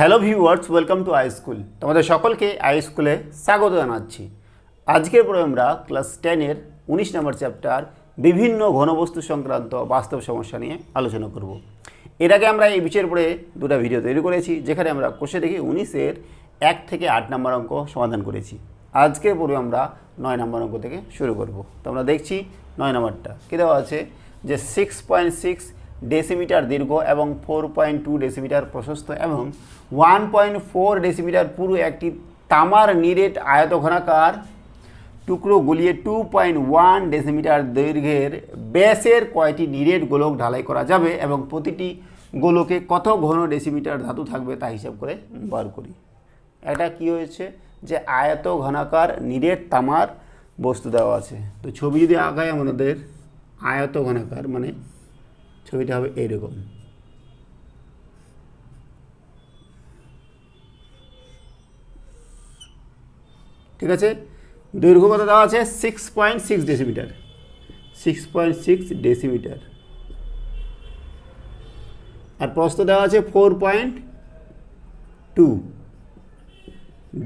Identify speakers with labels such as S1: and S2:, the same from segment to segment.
S1: Hello viewers, welcome to I school. তোমাদের সকলকে I স্কুলে স্বাগত জানাচ্ছি। আজকের পরে আমরা ক্লাস টেনের উনিশ নম্বর চ্যাপ্টার, বিভিন্ন ঘনবস্তু সংক্রান্ত বাস্তব সমস্যা নিয়ে আলোচনা করব। এর আগে আমরা এই বিষয়ের উপরে দুটো ভিডিও তৈরি করেছি, যেখানে আমরা কোষে দেখি উনিশের এক থেকে আট নম্বর অঙ্ক সমাধান করেছি। আজকের পরে আমরা নয় নম্বর অঙ্ক থেকে শুরু করব। তো আমরা দেখছি নয় নম্বরটা। কী দেওয়া আছে? যে সিক্স পয়েন্ট সিক্স ডেসিমিটার দীর্ঘ এবং ফোর পয়েন্ট টু ডেসিমিটার প্রশস্ত এবং ওয়ান পয়েন্ট ফোর ডেসিমিটার পুরো একটি তামার নিরেট আয়তঘনাকার টুকরো গুলিয়ে টু পয়েন্ট ওয়ান ডেসিমিটার দৈর্ঘ্যের ব্যাসের কয়টি নিরেট গোলক ঢালাই করা যাবে এবং প্রতিটি গোলকে কত ঘন ডেসিমিটার ধাতু থাকবে তা হিসাব করে বার করি। এটা কি হয়েছে যে আয়ত ঘনাকার নিরেট তামার বস্তু দেওয়া আছে। তো ছবি যদি আঁকায় আমাদের আয়ত ঘনাকার মানে ছবিটা হবে এইরকম ঠিক আছে? দৈর্ঘ্য কত দেওয়া আছে six point six decimetre six point six decimetre আর প্রস্থ দেওয়া আছে ফোর পয়েন্ট টু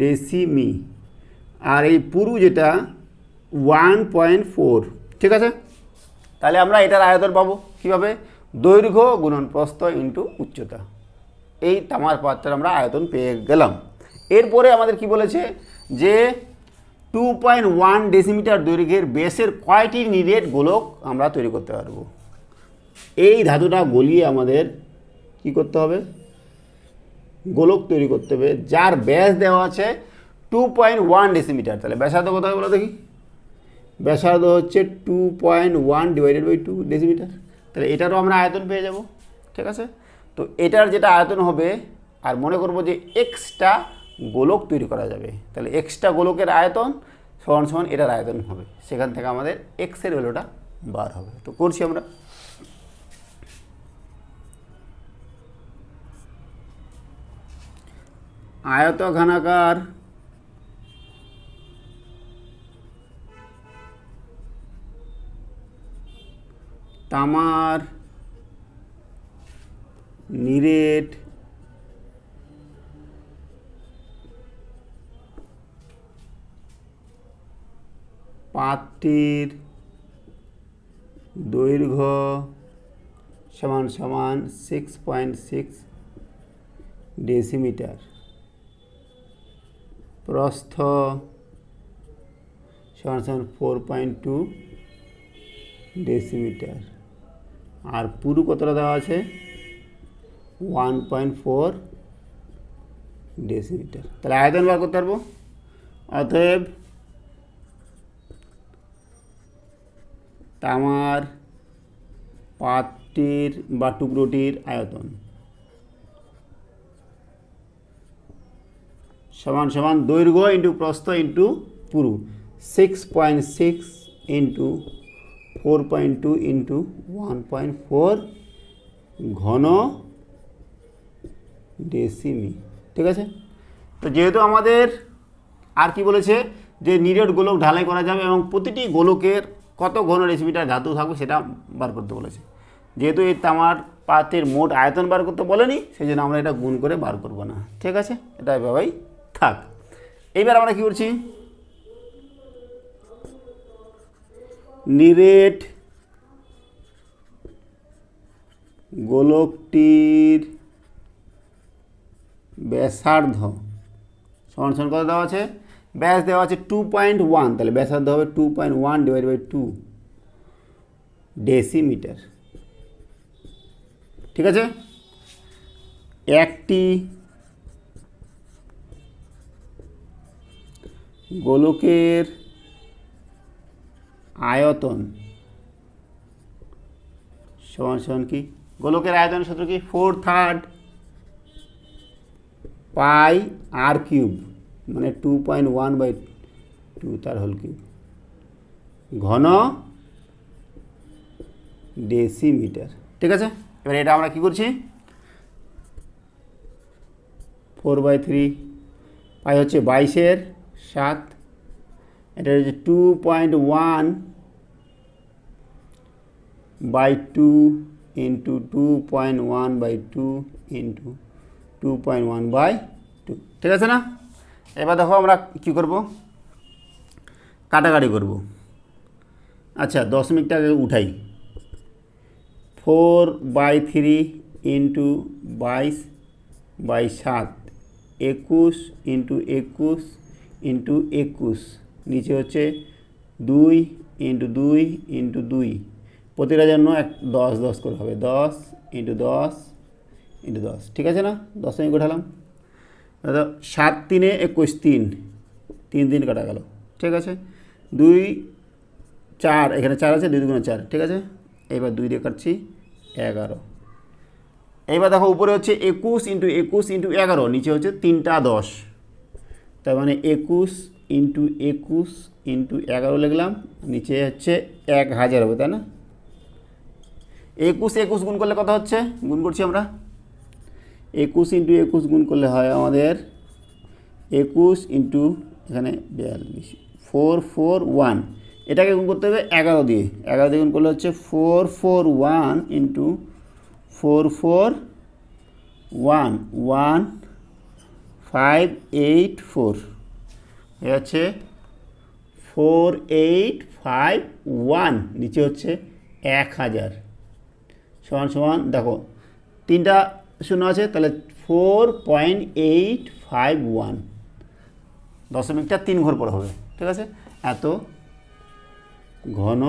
S1: ডেসিমি আর এই পুরু যেটা ওয়ান পয়েন্ট ফোর ঠিক আছে? তাহলে আমরা এটার আয়তন পাবো কীভাবে? দৈর্ঘ্য গুণন প্রস্থ ইন্টু উচ্চতা। এই তামার পাত্রের আমরা আয়তন পেয়ে গেলাম। এরপরে আমাদের কি বলেছে যে টু পয়েন্ট ওয়ান ডেসিমিটার দৈর্ঘ্যের বেসের কয়টি নিরেট গোলক আমরা তৈরি করতে পারব? এই ধাতুটা গলিয়ে আমাদের কি করতে হবে? গোলক তৈরি করতে হবে, যার ব্যাস দেওয়া আছে টু পয়েন্ট ওয়ান ডেসিমিটার তাহলে ব্যাসার্ধ হবে বলো দেখি? ব্যাসার্ধ হচ্ছে two point one divided by two decimetre তাহলে এটারও আমরা আয়তন পেয়ে যাব, ঠিক আছে? তো এটার যেটা আয়তন হবে, আর মনে করব যে এক্সট্রা গোলক তৈরি করা যাবে, তাহলে এক্সট্রা গোলকের আয়তন সমান সমান এটার আয়তন হবে, সেখান থেকে আমাদের এক্সের ভ্যালুটা বার হবে, তো করছি আমরা। আয়ত ঘনাকার তামার, নিরেট পাত্রটির দৈর্ঘ্য সমান সমান সিক্স পয়েন্ট সিক্স ডেসিমিটার প্রস্থ সমান সমান ফোর পয়েন্ট টু ডেসিমিটার আর পুরু কতটা দেওয়া আছে? ওয়ান পয়েন্ট ফোর ডেসিমিটার তাহলে আয়তন বার করতে পারব? অতএব তামার পাত্রটির বা টুকরোটির আয়তন সমান সমান দৈর্ঘ্য ইন্টু প্রস্থ ইন্টু পুরু six point six into four point two into one point four ঘন ডেসিমি, ঠিক আছে? তো যেহেতু আমাদের আর কি বলেছে যে নিরেট গোলক ঢালাই করা যাবে এবং প্রতিটি গোলকের কত ঘন ডেসিমিটার ধাতু থাকবে সেটা বার করতে বলেছে। যেহেতু এই তামার পাতের মোট আয়তন বার করতে বলেনি সেই জন্য আমরা এটা গুণ করে বার করব না, ঠিক আছে? এটা এভাবেই থাক। এইবার আমরা কি করছি? নিরেট গোলকটির ব্যাসার্ধ। সমান সমান কত দেওয়া আছে? ব্যাস দেওয়া আছে টু পয়েন্ট ওয়ান তাহলে ব্যাসার্ধ হবে two point one divide by two decimetre ঠিক আছে? একটি গোলকের আয়তন। সমান সমান কি? গোলকের আয়তন সূত্র কি? Four third pi r cube মানে two point one by two তার হোল কিউব ঘন ডেসিমিটার ঠিক আছে? এবার এটা আমরা কি করছি? ফোর বাই থ্রি পাই হচ্ছে বাইশের সাত। এটা হচ্ছে two point one point one by two into two point one by two ঠিক আছে না? এবার দেখো আমরা কী করব? কাটাকাটি করব। আচ্ছা দশমিকটাকে উঠাই। ফোর বাই থ্রি ইন্টু বাইশ বাই সাত। একুশ ইন্টু একুশ ইন্টু একুশ। নিচে হচ্ছে দুই ইন্টু দুই ইন্টু দুই। প্রতিটার জন্য এক দশ দশ করে হবে। দশ ইন্টু দশ ইন্টু দশ। ঠিক আছে না? দশমিক উঠালাম দাদা, সাত তিনে একুশ তিন। তিন দিন কাটা গেল। ঠিক আছে? দুই চার, এখানে চার আছে, দুই দুগুণে চার। ঠিক আছে? এবার দুই দিয়ে কাটছি এগারো। এইবার দেখো, উপরে হচ্ছে একুশ ইন্টু একুশ ইন্টু এগারো, নিচে হচ্ছে তিনটা দশ। তার মানে একুশ ইন্টু একুশ ইন্টু এগারো লিখলাম, নিচে হচ্ছে এক হাজার হবে, তাই না? একুশ একুশ গুণ করলে কত হচ্ছে? গুণ করছি আমরা। একুশ ইন্টু একুশ গুণ করলে হয় আমাদের একুশ ইন্টু এখানে বিয়াল্লিশ। ফোর ফোর ওয়ান এটাকে গুণ করতে হবে এগারো দিয়ে। এগারো দিয়ে গুণ করলে হচ্ছে four four one into four four one one five eight four এ হচ্ছে ফোর এইট ফাইভ ওয়ান নিচে হচ্ছে এক হাজার। সমান সমান, দেখো, তিনটা শূন্য আছে, তাহলে four point eight five one দশমিকটা তিন ঘর পর হবে, ঠিক আছে? এত ঘন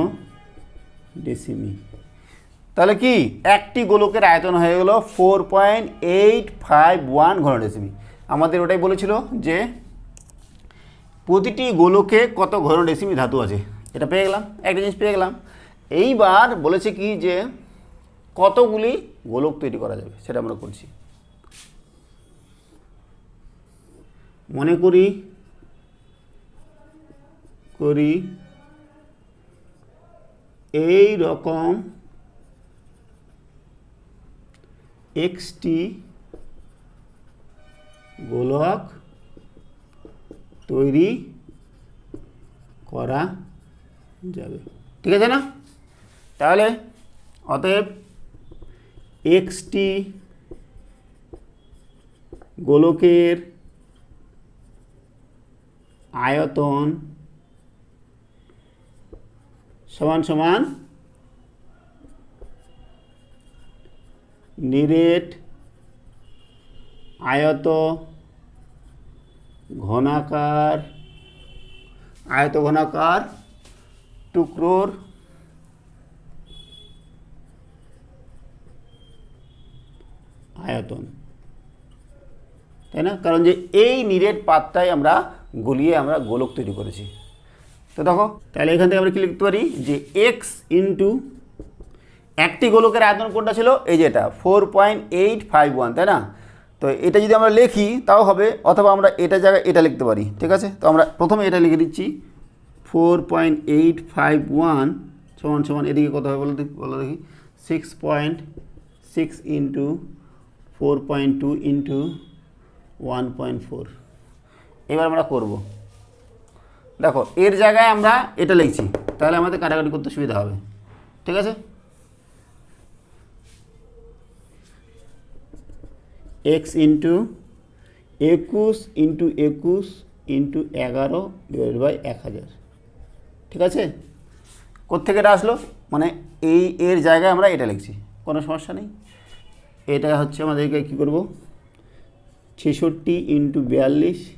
S1: ডেসিমি তাহলে কি? একটি গোলকের আয়তন হয়ে গেল four point eight five one ঘন ডেসিমি আমাদের ওটাই বলেছিল যে প্রতিটি গোলকে কত ঘন ডেসিমি ধাতু আছে, এটা পেয়ে গেলাম, একটা জিনিস পেয়ে গেলাম। এইবার বলেছে কি যে কতগুলি গোলক তৈরি করা যাবে সেটা আমরা করছি। মনে করি করি এই রকম এক্সটি গোলক তৈরি করা যাবে। ঠিক আছে না? তাহলে অতএব এক্সটি গোলকের আয়তন সমান সমান নিরেট আয়ত ঘনাকার আয়ত ঘনাকার টুকরোর আয়তন। তাই না? কারণ যে এই নিরেট পাতটাই আমরা গলিয়ে আমরা গোলক তৈরি করেছি। তো দেখো, তাহলে এখান থেকে আমরা কি লিখতে পারি? যে এক্স ইন্টু একটি গোলকের আয়তন কোনটা ছিল? এই যে এটা four point eight five one তাই না? তো এটা যদি আমরা লিখি, তাও হবে, অথবা আমরা এটা জায়গায় এটা লিখতে পারি, ঠিক আছে? তো আমরা প্রথমে এটা লিখে দিচ্ছি four point eight five one সমান সমান এদিকে কত হবে বলো দেখি বলো দেখি six point six into four point two into one point four এবার আমরা করব। দেখো, এর জায়গায় আমরা এটা লিখছি, তাহলে আমাদের কাটাকাটি করতে সুবিধা হবে। ঠিক আছে? এক্স ইন্টু একুশ ইন্টু একুশ ইন্টু এগারো ডিভাইড বাই এক হাজার। ঠিক আছে? কোথেকে এটা আসলো? মানে এই এর জায়গায় আমরা এটা লিখছি। কোনো সমস্যা নেই? এটা হচ্ছে আমাদেরকে কী করব? ছেষট্টি ইন্টু বিয়াল্লিশ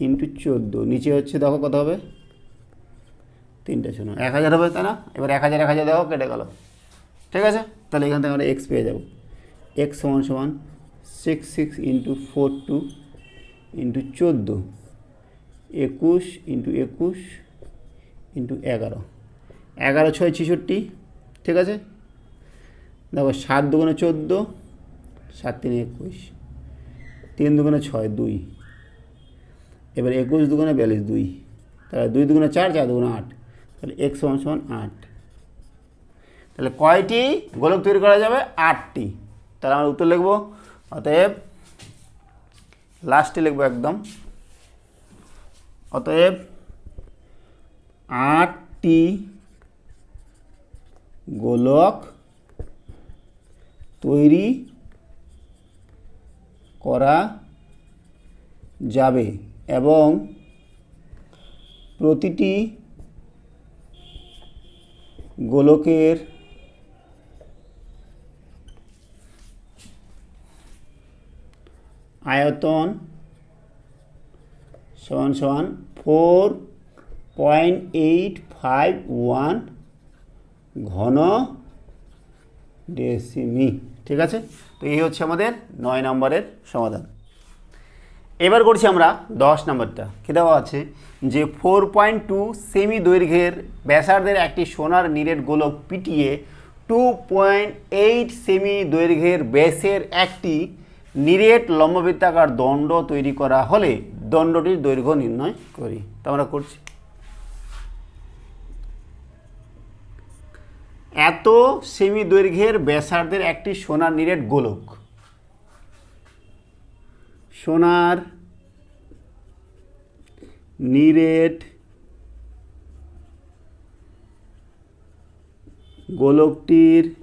S1: ইন্টু চোদ্দ। নিচে হচ্ছে দেখো কত হবে? তিনটে শূন্য। এক হাজার হবে তাই না? এবার এক হাজার এক হাজার দেখো কেটে গেল। ঠিক আছে? তাহলে এখান থেকে আমরা এক্স পেয়ে যাব। এক্স সমান সমান six six into four two into চোদ্দ। একুশ ইন্টু একুশ ইন্টু এগারো। এগারো, ছয়, ছেষট্টি। ঠিক আছে? দেখো সাত দুগুণে চোদ্দ, সাত তিনে একুশ। তিন দুগুণে ছয়, দুই। এবার একুশ দুগুণে বিয়াল্লিশ, দুই। তাহলে দুই দুগুণে চার চার দুগুণে আট। তাহলে এক সমান সমান আট। তাহলে কয়টি? গোলক তৈরি করা যাবে আটটি। তাহলে আমরা উত্তর লিখব। অতএব লাস্টে লিখব একদম। অতএব আটটি গোলক তৈরি করা যাবে এবং প্রতিটি গোলকের আয়তন সমান সমান four point eight five one ঘন ডেসিমি। ঠিক আছে? তো এই হচ্ছে আমাদের নয় নম্বরের সমাধান। এবার করছি আমরা দশ নম্বরটা। কী দেওয়া আছে? যে ফোর পয়েন্ট টু সেমি দৈর্ঘ্যের ব্যাসার্ধের একটি সোনার নিরেট গোলক পিটিয়ে টু পয়েন্ট এইট সেমি দৈর্ঘ্যের ব্যাসের একটি নিরেট লম্ববৃত্তাকার দণ্ড তৈরি করা হলে দণ্ডটির দৈর্ঘ্য নির্ণয় করি। তো আমরা করছি। এত সেমি দৈর্ঘ্যের ব্যাসার্ধের একটি সোনার নিরেট গোলক। সোনার নিরেট গোলকটির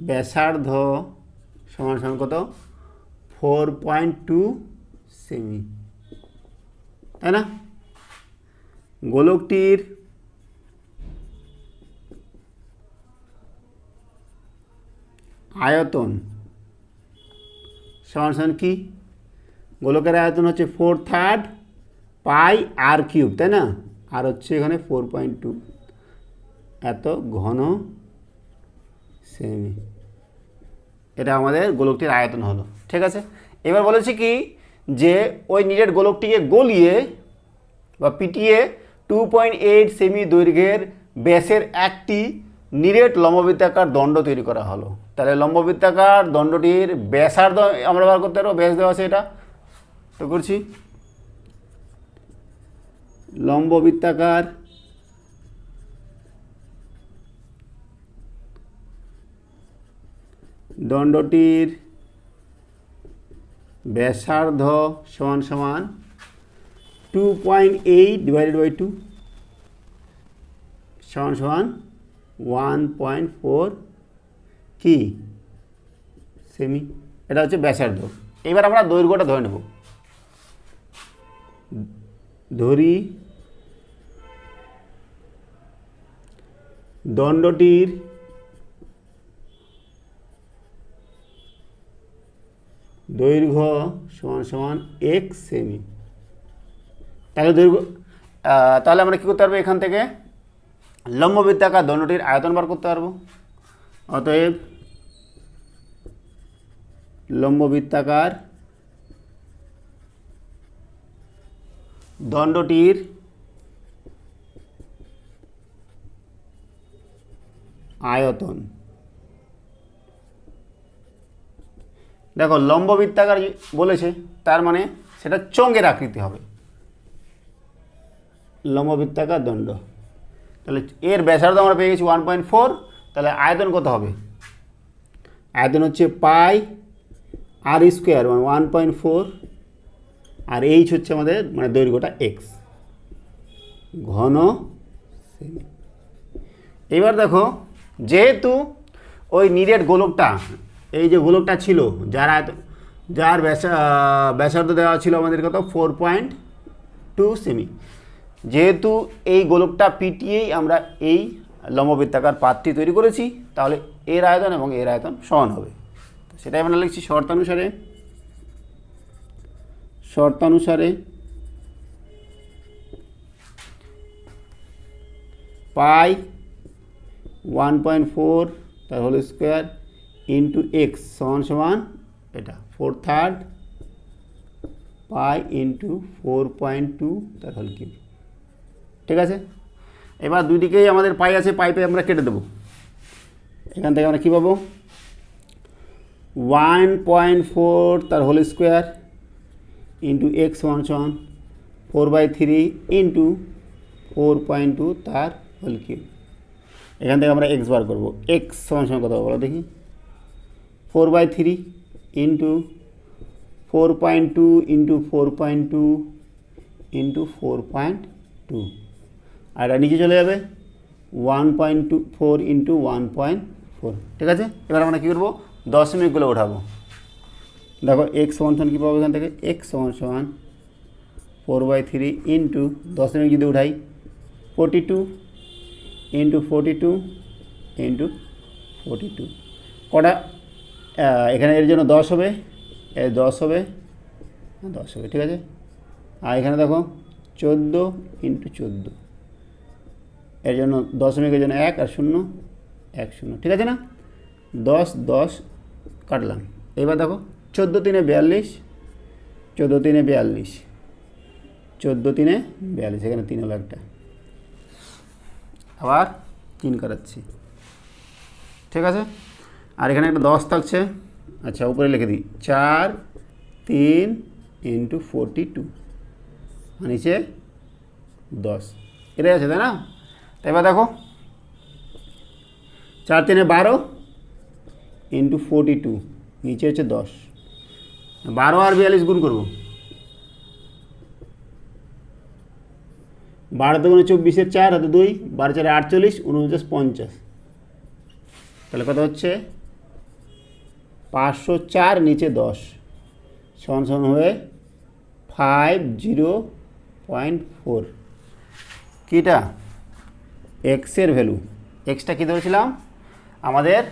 S1: ব্যাসার্ধ সমান সমান কত? ফোর পয়েন্ট টু সেমি তাই না? গোলকটির আয়তন। সমান সমান কি? গোলকের আয়তন হচ্ছে four third pi r cube তাই না? আর হচ্ছে এখানে ফোর পয়েন্ট টু এত ঘন সেমি এটা আমাদের গোলকটির আয়তন হলো, ঠিক আছে? এবার বলেছি কি? যে ওই নিরেট গোলকটিকে গলিয়ে বা পিটিয়ে টু পয়েন্ট এইট সেমি দৈর্ঘ্যের ব্যাসের একটি নিরেট লম্ববৃত্তাকার দণ্ড তৈরি করা হলো। তাহলে লম্ববৃত্তাকার দণ্ডটির ব্যাসার্ধ আমরা বার করতে পারব? ব্যাস দেওয়া আছে এটা। তো করছি। লম্ববৃত্তাকার দণ্ডটির ব্যাসার্ধ সমান সমান two point eight divided by two সমান সমান ওয়ান পয়েন্ট ফোর কি? সেমি। এটা হচ্ছে ব্যাসার্ধ। এবার আমরা দৈর্ঘ্যটা ধরে নেব। ধরি। দণ্ডটির দৈর্ঘ্য সমান সমান এক সেমি। তাহলে দৈর্ঘ্য তাহলে আমরা কী করতে পারব এখান থেকে? লম্ববৃত্তাকার দণ্ডটির আয়তন বার করতে পারব। অতএব লম্ববৃত্তাকার দণ্ডটির আয়তন। দেখো, লম্ববৃত্তাকার বলেছে, তার মানে সেটা চঙ্গের আকৃতি হবে। লম্ববৃত্তাকার দণ্ড। তাহলে এর ব্যাসার্ধ আমরা পেয়ে গেছি ওয়ান পয়েন্ট ফোর তাহলে আয়তন কত হবে? আয়তন হচ্ছে পাই আর স্কোয়ার মানে ওয়ান পয়েন্ট ফোর আর এইচ হচ্ছে আমাদের মানে দৈর্ঘ্যটা এক্স ঘন এবার দেখো, যেহেতু ওই নিরেট গোলকটা, এই যে গোলকটা ছিল, যার যার ব্যাসা ব্যাসার্ধ দেওয়া ছিল আমাদের কত? ফোর পয়েন্ট টু সেমি যেহেতু এই গোলকটা পিটিয়েই আমরা এই লম্ববৃত্তাকার পাতটি তৈরি করেছি, তাহলে এর আয়তন এবং এর আয়তন সমান হবে। সেটাই আমরা লিখছি শর্তানুসারে। শর্তানুসারে পাই ওয়ান পয়েন্ট ফোর তার হোল স্কোয়ার ইন্টু এক্স সমান সমান এটা, four third pi into four point two তার হোল কিউব। ঠিক আছে? এবার দুই দিকেই আমাদের পাই আছে, পাইপে আমরা কেটে দেবো। এখান থেকে আমরা কী পাবো? ওয়ান পয়েন্ট ফোর তার whole square into x one সমান four by three into four point two তার হোল কিউব। এখান থেকে আমরা এক্স বার করব। এক্স সমান সমান কথা বলো দেখি? Four by three into four point two into four point two into four point two. আর এটা নিচে চলে যাবে? One point two four into one point four ঠিক আছে? এবার আমরা কী করব? দশমিকগুলো ওঠাবো দেখো এক্স সমান সমান কী পাবো এখান থেকে? এক্স সমান সমান ফোর বাই থ্রি ইন্টু দশমিক যদি উঠাই forty two into forty two into forty two কটা এখানে এর জন্য দশ হবে, এর দশ হবে দশ হবে, ঠিক আছে? আর এখানে দেখো, চোদ্দ ইন্টু চোদ্দ। এর জন্য দশমিকের জন্য এক আর শূন্য এক শূন্য, ঠিক আছে না? দশ দশ কাটলাম। এবার দেখো, চোদ্দ তিনে বিয়াল্লিশ, চোদ্দ তিনে বিয়াল্লিশ, চোদ্দ তিনে বিয়াল্লিশ, এখানে তিন হলো একটা। আবার তিন কাটাচ্ছি। ঠিক আছে? আর এখানে একটা দশ থাকছে। আচ্ছা উপরে লিখে দিই। চার তিন ইন্টু ফোরটি টু নিচে দশ। এটাই আছে, তাই না? এবার দেখো। চার তিনে বারো ইন্টু ফোরটি টু, নিচে হচ্ছে দশ। বারো আর বিয়াল্লিশ গুণ করব। বারো দুগুণে চব্বিশের চার, হাতে দুই। বারো চারে আটচল্লিশ, উনপঞ্চাশ, পঞ্চাশ। তাহলে কত হচ্ছে? পাঁচশো চার, নিচে দশ। সমান সমান হয়ে ফাইভ জিরো পয়েন্ট ফোর কীটা এক্সের ভ্যালু এক্সটা কী ধরেছিলাম? আমাদের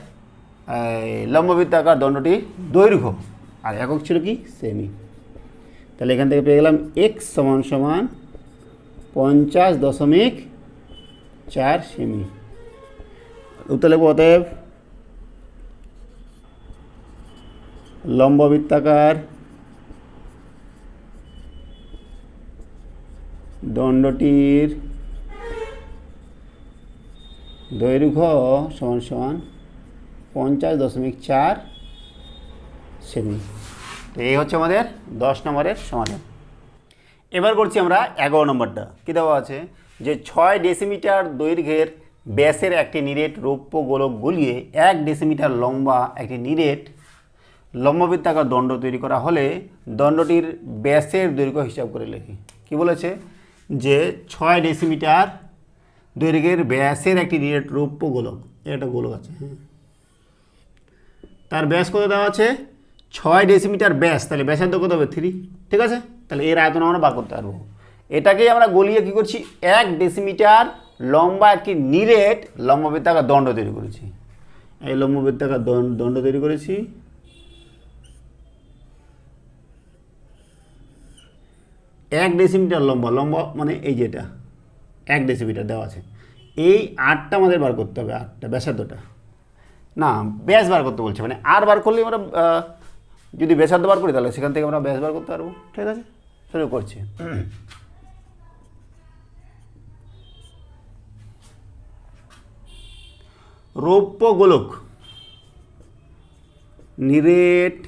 S1: লম্ববৃত্তাকার দণ্ডটি দৈর্ঘ্য। আর একক ছিল কি? সেমি তাহলে এখান থেকে পেয়ে গেলাম এক্স সমান সমান পঞ্চাশ দশমিক চার সেমি উত্তর লিখব অতএব লম্ববৃত্তাকার দণ্ডটির দৈর্ঘ্য সমান সমান পঞ্চাশ দশমিক চার সেমি। তো এই হচ্ছে আমাদের দশ নম্বরের সমাধান। এবার করছি আমরা এগারো নম্বরটা। কী দেওয়া আছে? যে ছয় ডেসিমিটার দৈর্ঘ্যের ব্যাসের একটি নিরেট রৌপ্য গোলক গলিয়ে এক ডেসিমিটার লম্বা একটি নিরেট লম্ববৃত্তাকার দণ্ড তৈরি করা হলে দণ্ডটির ব্যাসের দৈর্ঘ্য হিসাব করে লিখি। কি বলেছে? যে ছয় ডেসিমিটার দৈর্ঘ্যের ব্যাসের একটি রৌপ্য গোলক একটা গোলক আছে হ্যাঁ। তার ব্যাস কত দেওয়া আছে? ছয় ডেসিমিটার ব্যাস, তাহলে ব্যাসার্ধ কত হবে? থ্রি ঠিক আছে? তাহলে এর আয়তন আমরা বার করতে পারব। এটাকেই আমরা গলিয়ে কী করছি? এক ডেসিমিটার লম্বা একটি নিরেট লম্ববৃত্তাকার দণ্ড তৈরি করেছি। এই লম্ববৃত্তাকার দণ্ড তৈরি করেছি। এক ডেসিমিটার লম্বা লম্বা মানে এই যেটা। এক ডেসিমিটার দেওয়া আছে। এই আটটা আমাদের বার করতে হবে, আটটা, ব্যাসার্ধটা। না, ব্যাস বার করতে বলছে মানে আর বার করলে আমরা যদি ব্যাসার্ধ বার করি তাহলে সেখান থেকে আমরা ব্যাস বার করতে পারব। ঠিক আছে? শুরু করছি। রৌপ্য গোলক, নিরেট,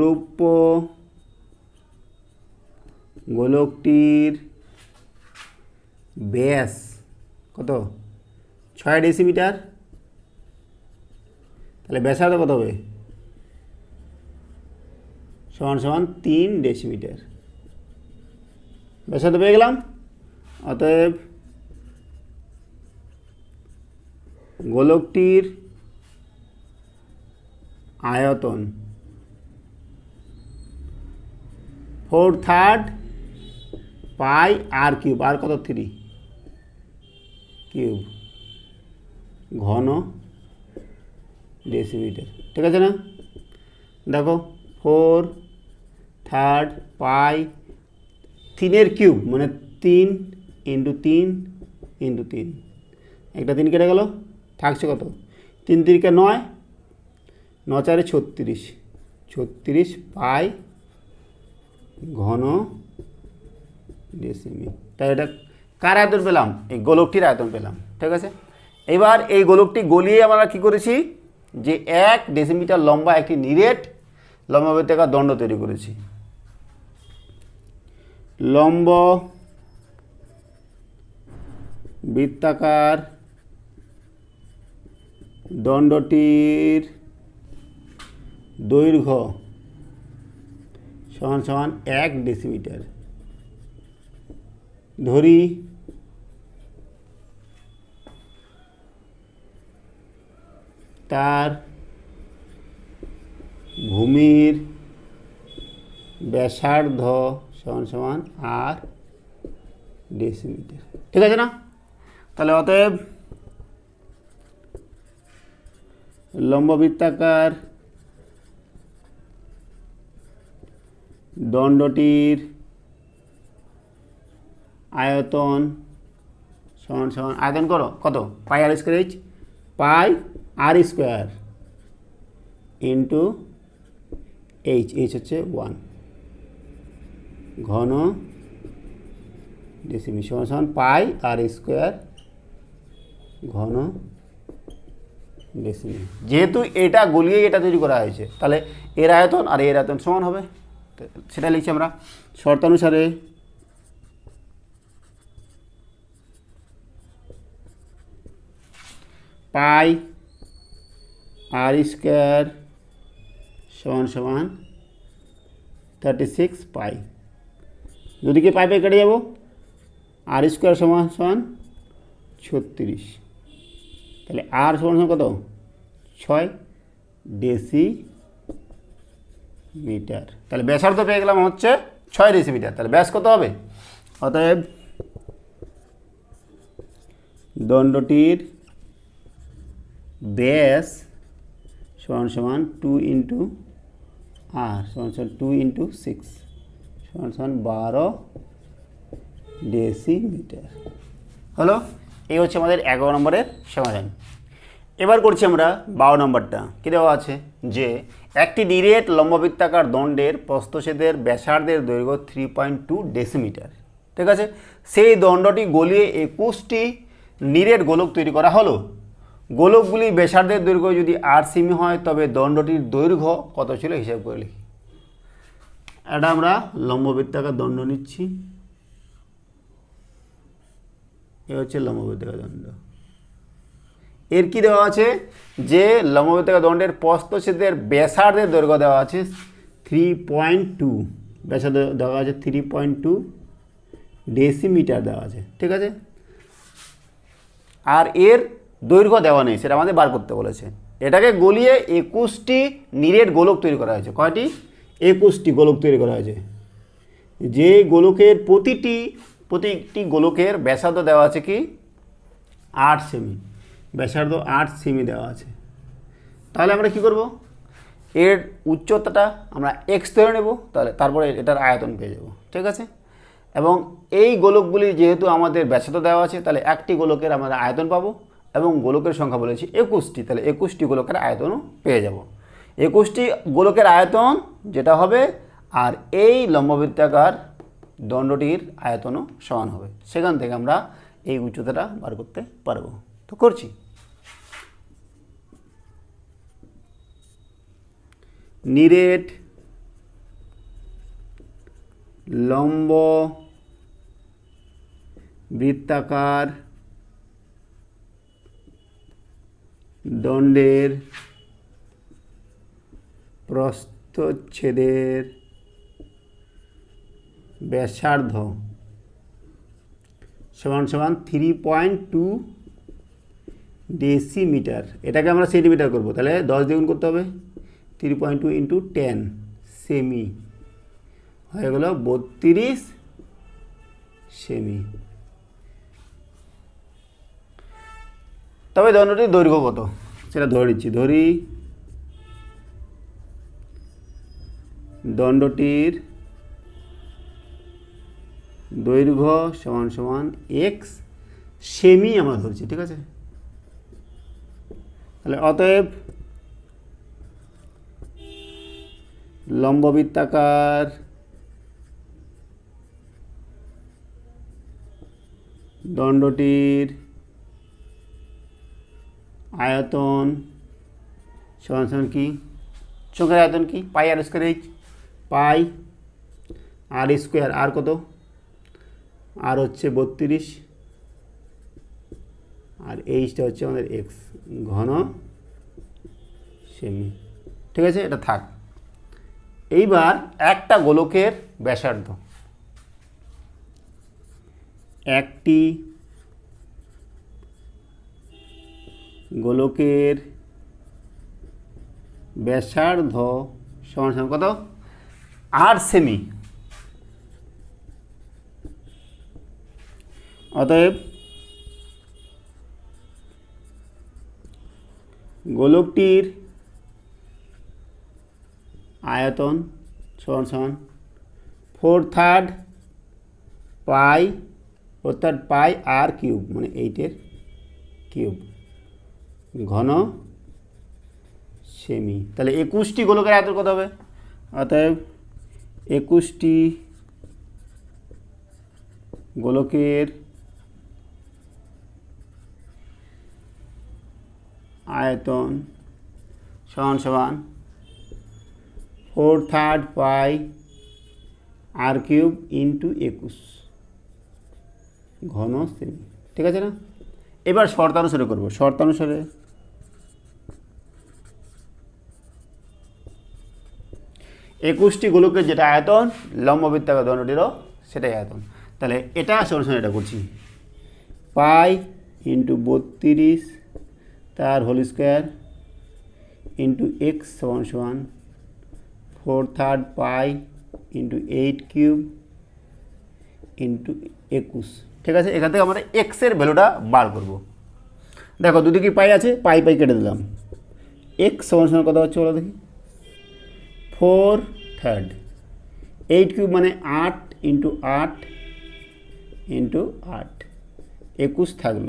S1: রৌপ্য গোলকটির ব্যাস কত? ছয় ডেসিমিটার? তাহলে ব্যাসার্ধ কত হবে? সমান সমান তিন ডেসিমিটার। ব্যাসার্ধ পেয়ে গেলাম। অতএব গোলকটির আয়তন four third pi r cube. R কত? থ্রি। কিউব। ঘন ডেসিমিটার। ঠিক আছে না? দেখো, ফোর, থার্ড, পাই, তিনের কিউব মানে তিন ইন্টু তিন ইন্টু তিন। একটা তিন কেটে গেল, থাকছে কত? তিন তিরিকে নয় ন চারে ছত্রিশ। ছত্রিশ পাই ঘন ডেসিমি তাই এটা কার আয়তন পেলাম? এই গোলকটির আয়তন পেলাম, ঠিক আছে? এবার এই গোলকটি গলিয়ে আমরা কি করেছি? যে এক ডেসিমিটার লম্বা একটি নিরেট লম্বাবৃত্তাকার দণ্ড তৈরি করেছি। লম্ব বৃত্তাকার দণ্ডটির দৈর্ঘ্য সমান সমান এক ডেসিমিটার ধরি। তার ভূমির ব্যাসার্ধ সমান সমান আর ডেসিমিটার। ঠিক আছে না? তাহলে অতএব লম্ববৃত্তাকার দণ্ডটির আয়তন সমান সমান, আয়তন করো, কত? Pi r square h pi r square into h h হচ্ছে ওয়ান ঘন ডেসিমি সমান সমান পাই আর স্কোয়ার ঘন ডেসিমি যেহেতু এটা গলিয়ে এটা তৈরি করা হয়েছে, তাহলে এর আয়তন আর এর আয়তন সমান হবে। সেটা লিখছি আমরা। শর্তানুসারে পাই আর স্কোয়ার সমান সমান থার্টি সিক্স পাই দুদিকে পাই পাই কেটে যাব? আর স্কোয়ার সমান সমান ছত্রিশ। তাহলে আর সমান সমান কত? ছয় ডেসি মিটার। তাহলে ব্যাসার্ধ পেয়ে গেলাম হচ্ছে ছয় ডেসিমিটার তাহলে ব্যাস কত হবে? অতএব দণ্ডটির ব্যাস সমান সমান টু ইন্টু আর সমান সমান টু ইন্টু সিক্স সমান সমান বারো ডেসিমিটার হলো? এই হচ্ছে আমাদের এগারো নম্বরের সমাধান। এবার করছি আমরা বারো নম্বরটা। কী দেওয়া আছে? যে একটি নিরেট লম্ববৃত্তাকার দণ্ডের প্রস্থচ্ছেদের ব্যাসার্ধের দৈর্ঘ্য থ্রি পয়েন্ট টু ডেসিমিটার ঠিক আছে? সেই দণ্ডটি গলিয়ে একুশটি নিরেট গোলক তৈরি করা হলো। গোলকগুলি ব্যাসার্ধের দৈর্ঘ্য যদি আট সিমি হয়, তবে দণ্ডটির দৈর্ঘ্য কত ছিল হিসাব করে লিখি। এটা আমরা লম্ববৃত্তাকার দণ্ড নিচ্ছি। এ হচ্ছে লম্ববৃত্তাকার দণ্ড। এর কি দেওয়া আছে? যে লম্ববৃত্তাকার দণ্ডের প্রস্থচ্ছেদের ব্যাসার্ধের দৈর্ঘ্য দেওয়া আছে থ্রি পয়েন্ট টু ব্যাসার্ধ দেওয়া আছে থ্রি পয়েন্ট টু ডেসিমিটার দেওয়া আছে। ঠিক আছে? আর এর দৈর্ঘ্য দেওয়া নেই, সেটা আমাদের বার করতে বলেছে। এটাকে গলিয়ে একুশটি নিরেট গোলক তৈরি করা হয়েছে। কয়টি? একুশটি গোলক তৈরি করা হয়েছে। যে গোলকের প্রতিটি প্রতিটি গোলকের ব্যাসার্ধ দেওয়া আছে কি? আট সেমি। ব্যাসার্ধ আট সেমি দেওয়া আছে। তাহলে আমরা কি করব? এর উচ্চতাটা আমরা এক্স ধরে নেব, তাহলে তারপরে এটার আয়তন পেয়ে যাব। ঠিক আছে? এবং এই গোলকগুলি যেহেতু আমাদের ব্যাসার্ধ দেওয়া আছে, তাহলে একটি গোলকের আমরা আয়তন পাবো। এবং গোলকের সংখ্যা বলেছি একুশটি, তাহলে একুশটি গোলকের আয়তনও পেয়ে যাব। একুশটি গোলকের আয়তন যেটা হবে, আর এই লম্ববৃত্তাকার দণ্ডটির আয়তনও সমান হবে। সেখান থেকে আমরা এই উচ্চতাটা বার করতে পারব। তো করছি। নিরেট লম্ব বৃত্তাকার দণ্ডের প্রস্থচ্ছেদের ব্যাসার্ধ সমান সমান থ্রি পয়েন্ট টু ডেসিমিটার এটাকে আমরা সেন্টিমিটার করব। তাহলে দশ দ্বিগুণ করতে হবে। Three point two into ten semi হয়ে গেল বত্রিশ সেমি তবে দণ্ডটির দৈর্ঘ্য কত? সেটা ধরে নিচ্ছি, ধরি। দণ্ডটির দৈর্ঘ্য সমান সমান এক্স সেমি আমরা ধরছি, ঠিক আছে? তাহলে অতএব লম্ববৃত্তাকার দণ্ডটির আয়তন সমান সমান কি? চোখের আয়তন কি? Pi r square h pi r square r কত? আর হচ্ছে বত্রিশ। আর এইচটা হচ্ছে আমাদের এক্স ঘন সেমি। ঠিক আছে? এটা থাক। এইবার একটা গোলকের ব্যাসার্ধ। একটি গোলকের ব্যাসার্ধ সমান সমান কত? আট সেমি। অতএব গোলকটির আয়তন সমান সমান four third pi, four third pi r cube মানে এইটের কিউব। ঘন সেমি। তাহলে একুশটি গোলকের আয়তন কত হবে? অতএব একুশটি গোলকের আয়তন সমান সমান four third pi r cube into একুশ। ঘন সেমি। ঠিক আছে না? এবার শর্তানুসারে করব। শর্তানুসারে একুশটি গোলকের যেটা আয়তন লম্ববৃত্তাকার দণ্ডটিরও সেটাই আয়তন। তাহলে এটা সমান এটা করছি। পাই ইন্টু বত্রিশ তার হোল স্কোয়ার ইন্টু এক্স সমান সমান four third pi into eight cube into একুশ। ঠিক আছে? এখান থেকে আমরা এক্সের ভ্যালুটা বার করব। দেখো, দুদিকে পাই আছে, পাই পাই কেটে দিলাম। এক্স সমান সমান কথা হচ্ছে বলো দেখি? Four third. এইট কিউব মানে আট ইন্টু আট ইন্টু আট। একুশ থাকল।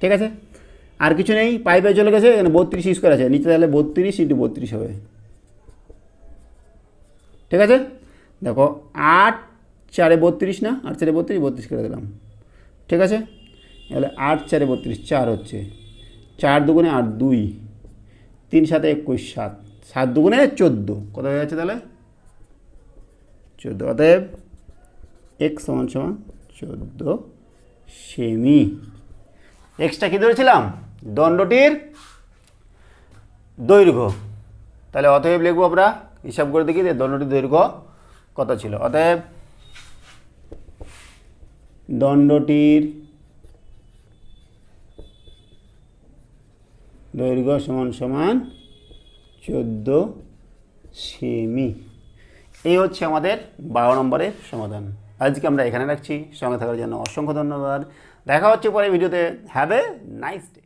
S1: ঠিক আছে? আর কিছু নেই? পাই পাই চলে গেছে? এখানে বত্রিশ স্কোয়ার আছে। নিচে তাহলে বত্রিশ ইন্টু বত্রিশ হবে। ঠিক আছে? দেখো, আট চারে বত্রিশ না? আট চারে বত্রিশ বত্রিশ করে দিলাম। ঠিক আছে? তাহলে আট চারে বত্রিশ, চার হচ্ছে। চার দুগুণে আট, দুই। তিন সাথে একুশ, সাত। সাত দুগুণে চোদ্দ। কত হয়ে যাচ্ছে তাহলে? চোদ্দ। অতএব এক্স সমান সমান চোদ্দ সেমি। এক্সটা কী ধরেছিলাম? দণ্ডটির দৈর্ঘ্য। তাহলে অতএব লিখব আমরা, হিসাব করে দেখি যে দণ্ডটির দৈর্ঘ্য কত ছিল। অতএব দণ্ডটির দৈর্ঘ্য সমান সমান চোদ্দ সেমি। এই হচ্ছে আমাদের বারো নম্বরের সমাধান। আজকে আমরা এখানে রাখছি। সঙ্গে থাকার জন্য অসংখ্য ধন্যবাদ। দেখা হচ্ছে পরে ভিডিওতে। Have a nice day